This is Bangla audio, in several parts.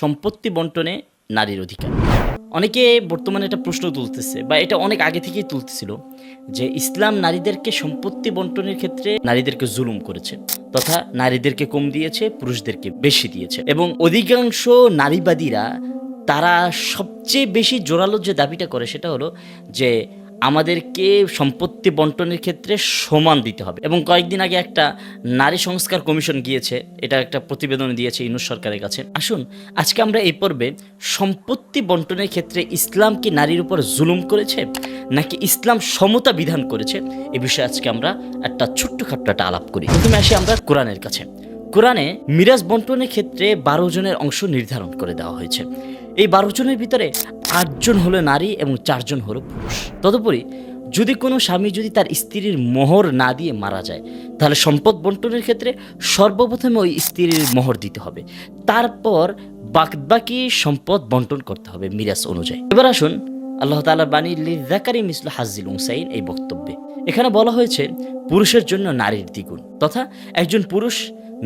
সম্পত্তি বন্টনে নারীর অধিকার। অনেকে বর্তমানে এটা প্রশ্ন তুলতেছে বা এটা অনেক আগে থেকেই তুলতেছিল যে ইসলাম নারীদেরকে সম্পত্তি বন্টনের ক্ষেত্রে নারীদেরকে জুলুম করেছে তথা নারীদেরকে কম দিয়েছে, পুরুষদেরকে বেশি দিয়েছে এবং অধিকাংশ নারীবাদীরা তারা সবচেয়ে বেশি জোরালো যে দাবিটা করে সেটা হলো যে আমাদেরকে সম্পত্তি বন্টনের ক্ষেত্রে সমান দিতে হবে। এবং কয়েকদিন আগে একটা নারী সংস্কার কমিশন গিয়েছে, এটা একটা প্রতিবেদন দিয়েছে ইনুস সরকারের কাছে। আসুন, আজকে আমরা এই পর্বে সম্পত্তি বন্টনের ক্ষেত্রে ইসলাম কি নারীর উপর জুলুম করেছে, নাকি ইসলাম সমতা বিধান করেছে, এ বিষয়ে আজকে আমরা একটা ছোট্ট খাট্ট আলাপ করি। প্রথমে আসি আমরা কোরআনের কাছে। কোরআনে মিরাজ বন্টনের ক্ষেত্রে বারো জনের অংশ নির্ধারণ করে দেওয়া হয়েছে। এই বারো জনের ভিতরে আটজন হলো নারী এবং চারজন হলো পুরুষ। তদুপরি, যদি কোনো স্বামী যদি তার স্ত্রীর মোহর না দিয়ে মারা যায়, তাহলে সম্পদ বন্টনের ক্ষেত্রে সর্বপ্রথমে ওই স্ত্রীর মোহর দিতে হবে। তারপর বাকি সম্পদ বন্টন করতে হবে মিরাজ অনুযায়ী। এবার আসুন আল্লাহ তালা বাণী জাকারি মিসল হাজিল উসাইন এই বক্তব্যে। এখানে বলা হয়েছে, পুরুষের জন্য নারীর দ্বিগুণ তথা একজন পুরুষ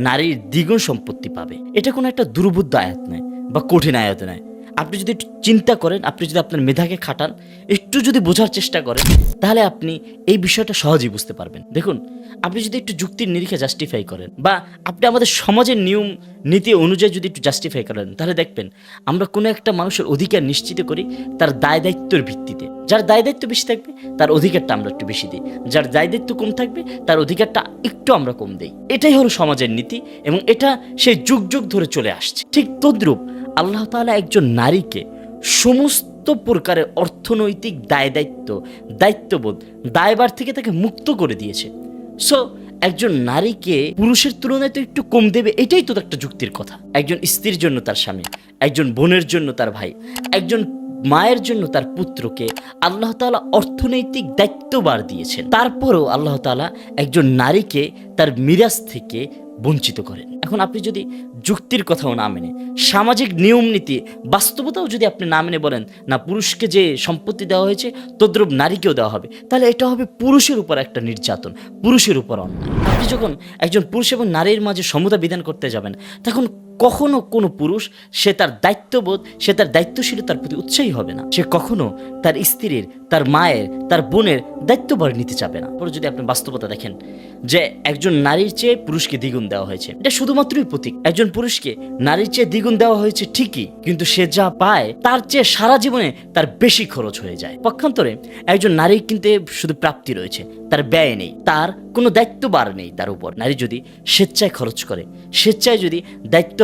নারীর দ্বিগুণ সম্পত্তি পাবে। এটা কোনো একটা দুর্বুদ্ধ আয়াত নয় বা কঠিন আয়াত নয়। আপনি যদি একটু চিন্তা করেন, আপনি যদি আপনার মেধাকে খাটান, একটু যদি বোঝার চেষ্টা করেন, তাহলে আপনি এই বিষয়টা সহজেই বুঝতে পারবেন। দেখুন, আপনি যদি একটু যুক্তির নিরিখে জাস্টিফাই করেন বা আপনি আমাদের সমাজের নিয়ম, নীতি অনুযায়ী যদি একটু জাস্টিফাই করেন, তাহলে দেখবেন আমরা কোনো একটা মানুষের অধিকার নিশ্চিত করি তার দায় দায়িত্বের ভিত্তিতে। যার দায় দায়িত্ব বেশি থাকবে, তার অধিকারটা আমরা একটু বেশি দিই। যার দায় দায়িত্ব কম থাকবে, তার অধিকারটা একটু আমরা কম দিই। এটাই হলো সমাজের নীতি এবং এটা সেই যুগ যুগ ধরে চলে আসছে। ঠিক তদ্রূপ আল্লাহ তাআলা একজন নারীকে সমস্ত প্রকারের অর্থনৈতিক দায় দায়িত্ব, দায়িত্ববোধ দায়বার থেকে তাকে মুক্ত করে দিয়েছে। সো একজন নারীকে পুরুষের তুলনায় তো একটু কম দেবে, এটাই তো একটা যুক্তির কথা। একজন স্ত্রীর জন্য তার স্বামী, একজন বোনের জন্য তার ভাই, একজন মায়ের জন্য তার পুত্রকে আল্লাহ তাআলা অর্থনৈতিক দায়িত্ববার দিয়েছেন। তারপরেও আল্লাহ তাআলা একজন নারীকে তার মিরাজ থেকে বঞ্চিত করেন। এখন আপনি যদি যুক্তির কথাও না মেনে, সামাজিক নিয়ম নীতি, বাস্তবতাও যদি আপনি না মেনে বলেন, না পুরুষকে যে সম্পত্তি দেওয়া হয়েছে, তদ্রুপ নারীকেও দেওয়া হবে, তাহলে এটা হবে পুরুষের উপর একটা নির্যাতন, পুরুষের উপর অন্যায়। আপনি যখন একজন পুরুষ এবং নারীর মাঝে সমতা বিধান করতে যাবেন, তখন কখনো কোনো পুরুষ সে তার দায়িত্ববোধ, সে তার দায়িত্বশীলতার প্রতি উৎসাহী হবে না। সে কখনো তার স্ত্রীর, তার মায়ের, তার বোনের দায়িত্বভার নিতে চাবে না। পরে যদি আপনি বাস্তবতা দেখেন যে একজন নারীর চেয়ে পুরুষকে দ্বিগুণ দেওয়া হয়েছে, এটা শুধুমাত্রই প্রতীক। একজন পুরুষকে নারীর চেয়ে দ্বিগুণ দেওয়া হয়েছে ঠিকই, কিন্তু সে যা পায় তার চেয়ে সারা জীবনে তার বেশি খরচ হয়ে যায়। পক্ষান্তরে একজন নারীর কিন্তু শুধু প্রাপ্তি রয়েছে, তার ব্যয় নেই, তার কোনো দায়িত্বভার নেই তার উপর। নারী যদি স্বেচ্ছায় খরচ করে, স্বেচ্ছায় যদি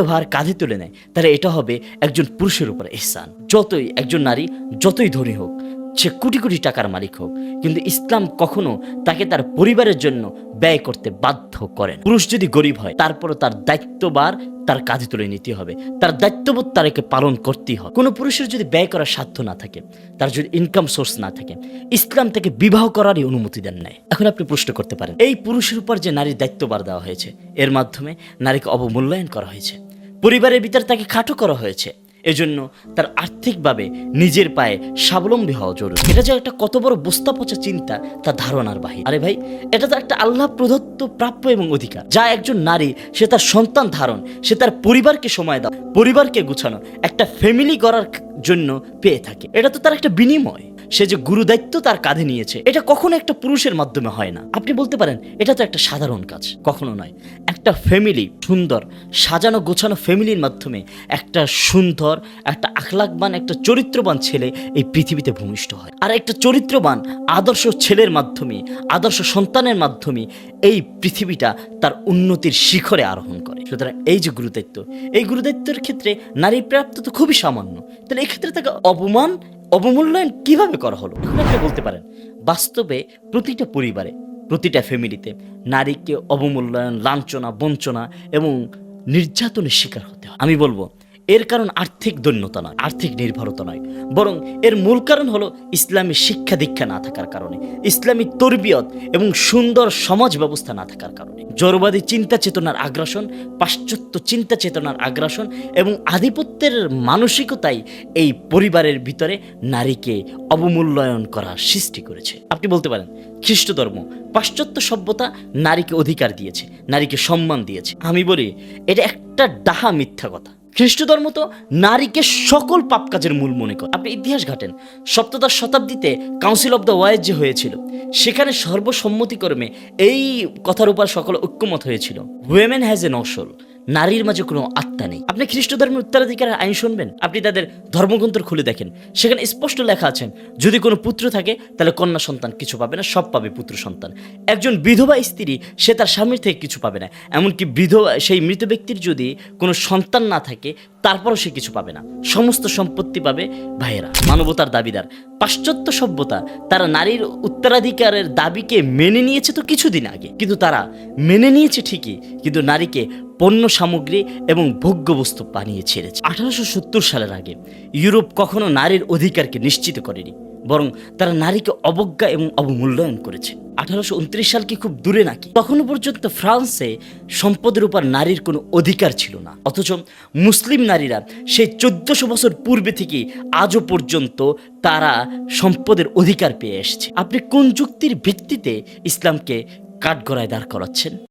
দায়িত্বভার কাঁধে তুলে নেয়, তাহলে এটা হবে একজন পুরুষের উপর এহসান। যতই একজন নারী, যতই ধনী হোক, সে কোটি কোটি টাকার মালিক হোক, কিন্তু ইসলাম কখনো তাকে তার পরিবারের জন্য ব্যয় করতে বাধ্য করেন পুরুষ যদি গরিব হয়, তারপরও তার দায়িত্ববার তার কাঁধে তুলে নিতে হবে। তার দায়িত্ববোধ তারকে পালন করতেই হবে। কোনো পুরুষের যদি ব্যয় করার সাধ্য না থাকে, তার যদি ইনকাম সোর্স না থাকে, ইসলাম তাকে বিবাহ করারই অনুমতি দেন নাই। এখন আপনি প্রশ্ন করতে পারেন, এই পুরুষের উপর যে নারীর দায়িত্ববার দেওয়া হয়েছে, এর মাধ্যমে নারীকে অবমূল্যায়ন করা হয়েছে? পরিবারের ভিতরে তাকে খাটো করা হয়েছে। এজন্য তার আর্থিকভাবে নিজের পায়ে স্বাবলম্বী হওয়া জরুরি। এটা যে একটা কত বড় বস্তা পচা চিন্তা তার ধারণার বাহির। আরে ভাই, এটা তো একটা আল্লাহ প্রদত্ত প্রাপ্য এবং অধিকার। যা একজন নারী, সে তার সন্তান ধারণ, সে তার পরিবারকে সময় দাও, পরিবারকে গুছানো, একটা ফ্যামিলি করার জন্য পেয়ে থাকে। এটা তো তার একটা বিনিময়। সে যে গুরু দায়িত্ব তার কাঁধে নিয়েছে, এটা কখনো একটা পুরুষের মাধ্যমে হয় না। আপনি বলতে পারেন, এটা তো একটা সাধারণ কাজ, কখনো নয়। একটা ফ্যামিলি সুন্দর, সাজানো গোছানো ফ্যামিলির মাধ্যমে একটা সুন্দর, একটা আখলাকবান, একটা চরিত্রবান ছেলে এই পৃথিবীতে ভূমিষ্ঠ হয়। আর একটা চরিত্রবান, আদর্শ ছেলের মাধ্যমে, আদর্শ সন্তানের মাধ্যমে এই পৃথিবীটা তার উন্নতির শিখরে আরোহণ করে। সুতরাং এই যে গুরুদায়িত্ব, এই গুরুদায়িত্বের ক্ষেত্রে নারী প্রাপ্ত তো খুবই সামান্য। তাহলে এক্ষেত্রে তাকে অপমান অবমূল্যায়ন কীভাবে করা হলো? এখন আপনি বলতে পারেন, বাস্তবে প্রতিটা পরিবারে, প্রতিটা ফ্যামিলিতে নারীকে অবমূল্যায়ন, লাঞ্ছনা, বঞ্চনা এবং নির্যাতনের শিকার হতে হয়। আমি বলব এর কারণ আর্থিক দৈন্যতা নয়, আর্থিক নির্ভরতা নয়। বরং এর মূল কারণ হলো ইসলামী শিক্ষা দীক্ষা না থাকার কারণে, ইসলামী তরবিয়ত এবং সুন্দর সমাজ ব্যবস্থা না থাকার কারণে। জড়বাদী চিন্তা চেতনার আগ্রাসন, পাশ্চাত্য চিন্তা চেতনার আগ্রাসন এবং আধিপত্যের মানসিকতাই এই পরিবারের ভিতরে নারীকে অবমূল্যায়ন করার সৃষ্টি করেছে। আপনি বলতে পারেন, খ্রিস্ট ধর্ম পাশ্চাত্য সভ্যতা নারীকে অধিকার দিয়েছে, নারীকে সম্মান দিয়েছে। আমি বলি, এটা একটা ডাহা মিথ্যা কথা। খ্রিস্ট ধর্ম তো নারীকে সকল পাপ কাজের মূল মনে করে। আপনি ইতিহাস ঘাটেন। সপ্তদশ শতাব্দীতে কাউন্সিল অব দ্য ওয়াইজ যে হয়েছিল, সেখানে সর্বসম্মতিক্রমে এই কথার উপর সকল ঐক্যমত হয়েছিল। উইমেন হ্যাজ এ নসল নারীর মাঝে কোনো আত্মা নেই। আপনি খ্রিস্ট ধর্মের উত্তরাধিকারের আইন শুনবেন? আপনি তাদের ধর্মগ্রন্থ খুলে দেখেন। সেখানে স্পষ্ট লেখা আছেন যদি কোনো পুত্র থাকে, তাহলে কন্যা সন্তান কিছু পাবে না, সব পাবে পুত্র সন্তান। একজন বিধবা স্ত্রী, সে তার স্বামীর থেকে কিছু পাবে না। এমনকি বিধবা, সেই মৃত ব্যক্তির যদি কোনো সন্তান না থাকে তারপরও সে কিছু পাবে না। সমস্ত সম্পত্তি পাবে ভাইয়েরা। মানবতার দাবিদার। পাশ্চাত্য সভ্যতা তারা নারীর উত্তরাধিকারের দাবিকে মেনে নিয়েছে তো কিছুদিন আগে। কিন্তু তারা মেনে নিয়েছে ঠিকই, কিন্তু নারীকে পণ্য সামগ্রী এবং ভোগ্যবস্তু বানিয়ে ছেড়েছে। আঠারোশো সত্তর সালের আগে ইউরোপ কখনো নারীর অধিকারকে নিশ্চিত করেনি। বরং তারা নারীকে অবজ্ঞা এবং অবমূল্যায়ন করেছে। আঠারোশো উনত্রিশ সাল কি খুব দূরে নাকি? তখনও পর্যন্ত ফ্রান্সে সম্পদের উপর নারীর কোনো অধিকার ছিল না। অথচ মুসলিম নারীরা সেই চোদ্দশো বছর পূর্বে থেকে আজও পর্যন্ত তারা সম্পদের অধিকার পেয়ে এসেছে। আপনি কোন যুক্তির ভিত্তিতে ইসলামকে কাঠগড়ায় দাঁড় করাচ্ছেন?